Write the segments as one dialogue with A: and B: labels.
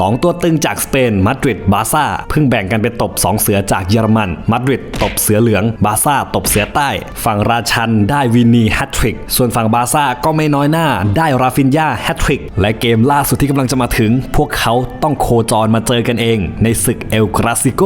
A: 2 ตัวตึงจากสเปนมาดริดบาร์ซ่าเพิ่งแบ่งกันเป็นตบ 2 เสือจากเยอรมันมาดริดตบเสือเหลืองบาร์ซ่าตบเสือใต้ ฝั่งราชันได้วินนีแฮตทริก ส่วนฝั่งบาร์ซ่าก็ไม่น้อยหน้า ได้ราฟินยาแฮตทริก และเกมล่าสุดที่กำลังจะมาถึง พวกเขาต้องโคจรมาเจอกันเอง ในศึกเอลคลาสิโก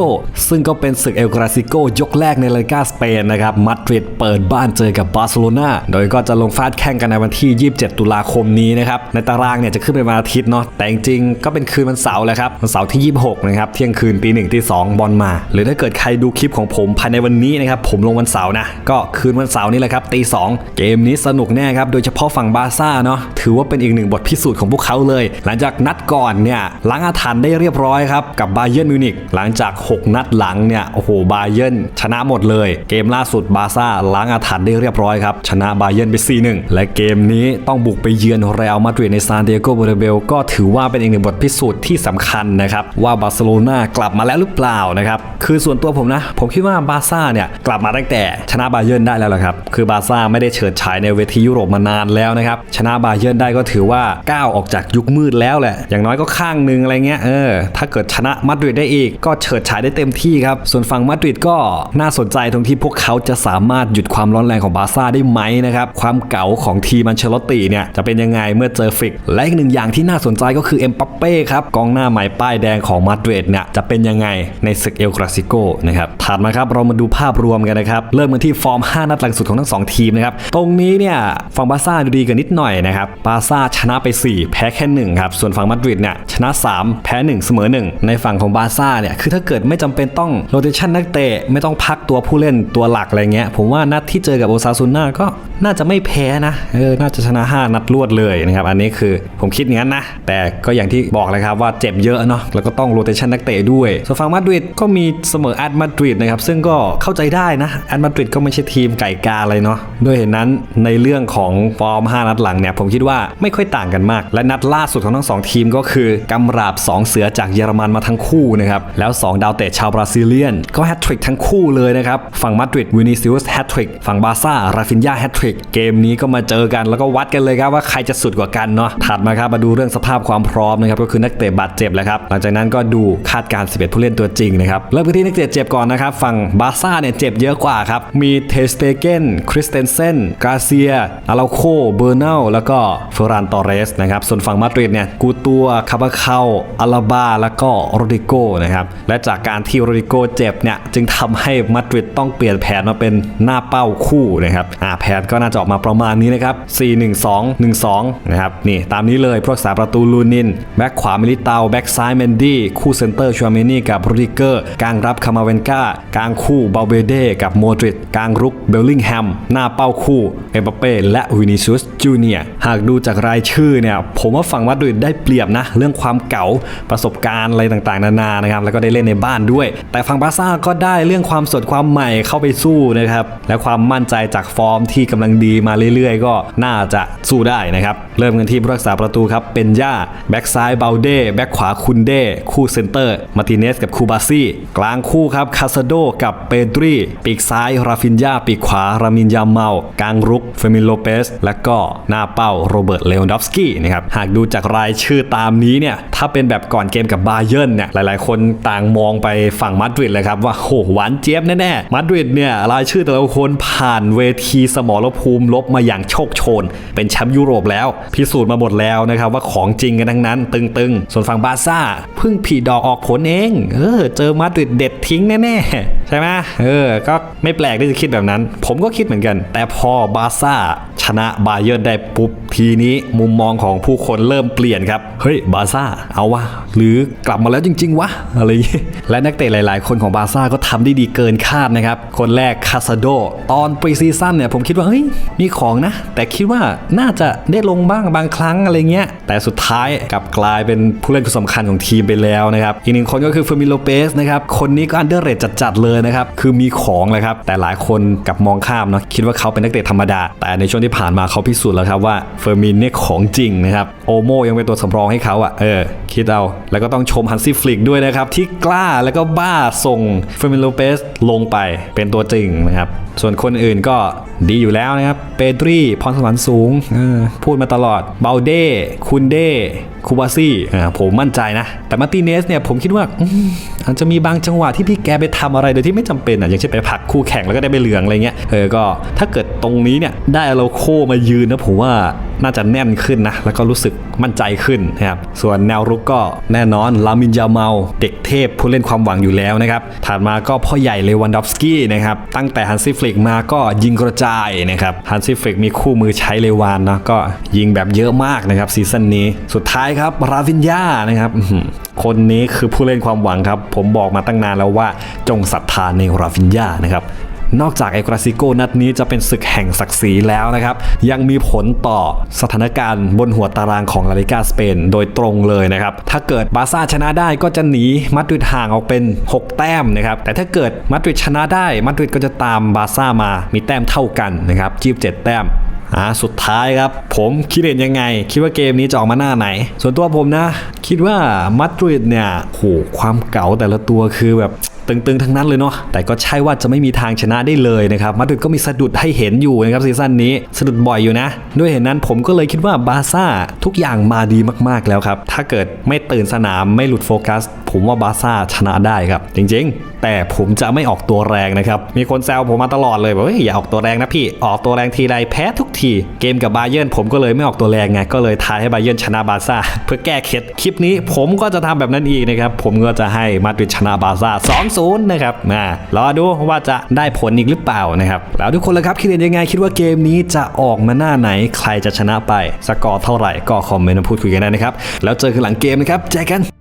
A: ซึ่งก็เป็นศึกเอลคลาสิโกยกแรกในลาลิกาสเปนนะครับมาดริดเปิดบ้านเจอกับบาร์เซโลนาโดยก็จะลงฟาดแข่งกันในวันที่ 27 ตุลาคมนี้นะครับในตารางเนี่ยจะขึ้นเป็นวันอาทิตย์เนาะแต่จริงๆก็เป็นคืนวันเสาร์แหละครับวันเสาร์ที่ 26 นะครับ เที่ยงคืนตีหนึ่งตีสองบอลมา หรือถ้าเกิดใครดูคลิปของผมภายในวันนี้นะครับ ผมลงวันเสาร์นะ ก็คืนวันเสาร์นี่แหละครับตีสองเกมนี้สนุกแน่ครับ โดยเฉพาะฝั่งบาซ่าเนาะ ถือว่าเป็นอีกหนึ่งบทพิสูจน์ของพวกเขาเลย หลังจากนัดก่อนเนี่ยล้างอาถรรพ์ได้เรียบร้อยครับ กับบาเยิร์นมิวนิกหลังจาก 6 นัดหลังเนี่ย โอ้โห บาเยิร์นชนะหมดเลย เกมล่าสุดบาซ่าล้างอาถรรพ์ได้เรียบร้อยครับ ชนะบาเยิร์นไป 4-1 และเกมนี้ต้องบุกไปเยือนเรอัลมาดริดในซานดิเอโกเบเรเบลก็ถือว่าเป็นอีกหนึ่งบทพิสูจน์ที่สำคัญนะครับว่าบาร์เซโลนากลับมาแล้วหรือเปล่านะครับคือส่วนตัวผมนะ ผมคิดว่าบาร์ซ่าเนี่ยกลับมาตั้งแต่ชนะบาเยิร์นได้แล้วละครับคือบาร์ซ่าไม่ได้เฉิดฉายในเวทียุโรปมานานแล้วนะครับชนะบาเยิร์นได้ก็ถือว่าก้าวออกจากยุคมืดแล้วแหละ อย่างน้อยก็ข้างหนึ่งอะไรเงี้ยเออถ้าเกิดชนะมาดริดได้อีก ก็เฉิดฉายได้เต็มที่ครับส่วนฝั่งมาดริดก็น่าสนใจตรงที่พวกเขาจะสามารถหยุดความร้อนแรงของบาร์ซ่าได้ไหมนะครับความเก๋าของทีมมันเชลตติเนี่ยจะเป็นยังไงเมื่อเจอฟิกและอีกหนึ่งอย่างที่น่าสนใจก็คือเอ็มปัปเป้ครับกองหน้าใหม่ป้ายแดงของมาดริดเนี่ยจะเป็นยังไงในศึกเอลคลาสิโกนะครับถัดมาครับเรามาดูภาพรวมกันนะครับ เริ่มกันที่ฟอร์ม 5 นัดหลังสุดของทั้งสองทีมนะครับ ตรงนี้เนี่ยฝั่งบาซ่าดูดีกันนิดหน่อยนะครับบาซ่าชนะไป 4 แพ้แค่1ครับส่วนฝั่งมาดริดเนี่ยชนะ 3 แพ้ 1 เสมอ 1 ในฝั่งของบาซ่าเนี่ยคือถ้าเกิดไม่จำเป็นต้องโรเตชันนักเตะไม่ต้องพักตัวผู้เล่นตัวหลักอะไรเงี้ยผมว่านัดที่เจอกับโอซาซุน่าก็น่าจะไม่แพ้นะเออน่าจะชนะ 5 นัดรวดเลยนะครับอันนี้คือผมคิดอย่างนั้นนะแต่ก็อย่างที่บอกเลยครับว่าเจ็บเยอะเนาะแล้วก็ต้องโรเตชันนักเตะด้วยส่วนฝั่งมาดริดก็มีเสมอแอตมาดริดนะครับซึ่งก็เข้าใจได้นะแอตมาดริดก็ไม่ใช่ทีมไก่กาอะไรเนาะด้วยเหตุนั้นในเรื่องของฟอร์ม 5 นัดหลังเนี่ยผมคิดว่าไม่ค่อยต่างกันมาก และนัดล่าสุดของทั้งสองทีมก็คือกำราบ 2 เสือจากเยอรมันมาทั้งคู่นะครับแล้ว 2 ดาวเตะชาวบราซิเลียน ก็แฮตทริกทั้งคู่เลยนะครับฝั่งมาดริดวินิซิอุสแฮตทริกฝั่งบาร์ซ่าราฟินยาแฮตทริกเกมนี้ก็มาเจอกันแล้วก็วัดกันเลยครับว่าใครจะสุดกว่ากันเนาะถัดมาครับมาดูเรื่องสภาพความพร้อมนะครับก็คือนักเตะบาดเจ็บแหละครับหลังจากนั้นก็ดูคาดการณ์11ผู้เล่นตัวจริงนะครับเริ่มกันที่นักเตะเจ็บก่อนนะครับฝั่งบาร์ซ่าเนี่ยเจ็บเยอะกว่าครับมีเทสเตเกนคริสเตนเซนกาเซียอาราโคเบอร์เนลแล้วก็เฟรานตอเรสนะครับส่วนฝั่งมาดริดเนี่ยกูตัวคาบาเคาอาลาบาแล้วก็โรดิโกนะครับและจากการที่โรดิโกเจ็บเนี่ยจึงทำให้มาดริดต้องเปลี่ยนแผนมาเป็นหน้าเป้าคู่นะครับอ่าแผนก็น่าจะออกมาประมาณนี้นะครับ4-1-2-1-2นะครับนี่ตามนี้เลยพวกษาประตูลูนินแบ็คขวามิลิเตาแบ็คซ้ายเมนดี้คู่เซนเตอร์ชัวเมนี่กับโรดิเกอร์กลางรับคามาเวนกากลางคู่บาเบเดกับโมดริดกลางรุกเบลลิงแฮมหน้าเป้าคู่เอมบัปเป้และวินิซุสจูเนียหากดูจากรายชื่อเนี่ยผมว่าฝั่งมาดริดได้เปรียบนะ เรื่องความเก๋าประสบการณ์อะไรต่างๆ นานานะครับแล้วก็ได้เล่นในบ้านด้วย แต่ฝั่งบาซ่าก็ได้เรื่องความสดความใหม่เข้าไปสู้นะครับและความมั่นใจจากฟอร์มที่กำลังดีมาเรื่อยๆ ก็น่าจะสู้ได้นะครับเริ่มกันที่ผู้รักษาประตูครับเป็นย่าแบ็กซ้ายเบลเดแบ็กขวาคุนเด้คู่เซนเตอร์ มาติเนสกับคูบาซี่ กลางคู่ครับคาซาโดกับเปดรีปีกซ้าย ราฟินยาปีกขวา รามินยาเมา กลางรุกเฟมินโลเปส และก็หน้าเป้าโรเบิร์ตเลวันดอฟสกี้นะครับหากดูจากรายชื่อตามนี้เนี่ยถ้าเป็นแบบก่อนเกมกับบาเยิร์นเนี่ยหลายๆ คนต่างมองไปฝั่งมาดริดเลยครับว่าโหหวานเจี๊ยบแน่ๆมาดริดเนี่ยรายชื่อแต่ละคนผ่านเวทีสมรภูมิลบมาอย่างโชคโชน เป็นแชมป์ยุโรปแล้ว พิสูจน์มาหมดแล้วนะครับว่าของจริงกันทั้งนั้น ตึงๆส่วนฝั่งบาซ่าเพิ่งผีดอกออกผลเอง เออ เจอมาดริดเด็ดทิ้งแน่ๆ ใช่ไหมเออ ก็ไม่แปลกที่จะคิดแบบนั้น ผมก็คิดเหมือนกัน แต่พอบาซ่าชนะบาเยิร์นได้ปุ๊บ ทีนี้มุมมองของผู้คนเริ่มเปลี่ยนครับ เฮ้ย บาซ่า เอาวะ หรือกลับมาแล้วจริง ๆ วะ อะไรอย่างงี้และนักเตะหลาย ๆ คนของบาซ่าก็ทำได้ดีเกินคาดนะครับ คนแรกคาซาโด ตอนปรีซีซั่นเนี่ยผมคิดว่า เฮ้ย มีของนะ แต่คิดว่าน่าจะได้ลงบ้างบางครั้งอะไรเงี้ย แต่สุดท้ายกลับกลายเป็นผเล่นคนสำคัญของทีมไปแล้วนะครับ อีกหนึ่งคนก็คือเฟอร์มิโลเปสนะครับ คนนี้ก็อันเดอร์เรทจัดๆเลยนะครับ คือมีของเลยครับ แต่หลายคนกับมองข้ามเนาะ คิดว่าเขาเป็นนักเตะธรรมดา แต่ในช่วงที่ผ่านมาเขาพิสูจน์แล้วครับว่าเฟอร์มินเนี่ยของจริงนะครับ โอโมยังเป็นตัวสำรองให้เขาอะ่ะ เออ คิดเอา แล้วก็ต้องชมฮันซี่ฟลิกด้วยนะครับที่กล้าแล้วก็บ้าส่งเฟอร์มิโลเปสลงไปเป็นตัวจริงนะครับส่วนคนอื่นก็ดีอยู่แล้วนะครับ เปตรีพรสวรรค์สูงออพูดมาตลอด เบลเด้ คุนเด้ คูบาซี่อ่าผมมั่นใจนะ แต่มาร์ติเนสเนี่ยผมคิดว่าอาจจะมีบางจังหวะที่พี่แกไปทำอะไรโดยที่ไม่จำเป็นอะอย่างเช่นไปผลักคู่แข่งแล้วก็ได้ไปเหลืองอะไรเงี้ยเออก็ถ้าเกิดตรงนี้เนี่ยได้เราโคมายืนนะผมว่า น่าจะแน่นขึ้นนะ แล้วก็รู้สึกมั่นใจขึ้นนะครับ ส่วนแนวรุกก็แน่นอนลามินยาเมา เด็กเทพผู้เล่นความหวังอยู่แล้วนะครับ ถัดมาก็พ่อใหญ่เลวันดอฟสกี้นะครับ ตั้งแต่ฮันซี่ฟลิกมาก็ยิงกระจายนะครับ ฮันซี่ฟลิกมีคู่มือใช้เลวานนะก็ยิงแบบเยอะมากนะครับซีซั่นนี้ สุดท้ายครับราฟินยานะครับคนนี้คือผู้เล่นความหวังครับ ผมบอกมาตั้งนานแล้วว่าจงศรัทธาในราฟินยานะครับ นอกจากไอกราซิโกนัดนี้จะเป็นศึกแห่งศักดิ์ศรีแล้วนะครับ ยังมีผลต่อสถานการณ์บนหัวตารางของลาลิกาสเปนโดยตรงเลยนะครับ ถ้าเกิดบาซ่าชนะได้ก็จะหนีมาดริดห่างออกเป็น 6 แต้มนะครับ แต่ถ้าเกิดมาดริดชนะได้มาดริดก็จะตามบาซ่ามามีแต้มเท่ากันนะครับ27แต้มอ่าสุดท้ายครับ ผมคิดเห็นยังไง คิดว่าเกมนี้จะออกมาหน้าไหน ส่วนตัวผมนะ คิดว่ามาดริดเนี่ยโหความเก๋าแต่ละตัวคือแบบ ตึงๆ ทั้งนั้นเลยเนาะแต่ก็ใช่ว่าจะไม่มีทางชนะได้เลยนะครับมาดริดก็มีสะดุดให้เห็นอยู่นะครับซีซั่นนี้สะดุดบ่อยอยู่นะ ด้วยเหตุนั้นผมก็เลยคิดว่าบาซ่าทุกอย่างมาดีมากๆแล้วครับถ้าเกิดไม่ตื่นสนามไม่หลุดโฟกัส ผมว่าบาซ่าชนะได้ครับ จริงๆ แต่ผมจะไม่ออกตัวแรงนะครับมีคนแซวผมมาตลอดเลยบอกว่าอย่าออกตัวแรงนะพี่ออกตัวแรงทีไรแพ้ทุกทีเกมกับบาเยิร์นผมก็เลยไม่ออกตัวแรงไงก็เลยทายให้บาเยิร์นชนะบาซ่าเพื่อแก้เคล็ดคลิปนี้ผมก็จะทำแบบนั้นอีกนะครับผมก็จะให้มาดริดชนะบาซ่า0นะครับมารอดูว่าจะได้ผลอีกหรือเปล่านะครับแล้วทุกคนละครับคิดเห็นยังไงคิดว่าเกมนี้จะออกมาหน้าไหนใครจะชนะไป สกอร์เท่าไหร่ก็คอมเมนต์มาพูดคุยกันได้นะครับแล้วเจอกันหลังเกมนะครับเจอกัน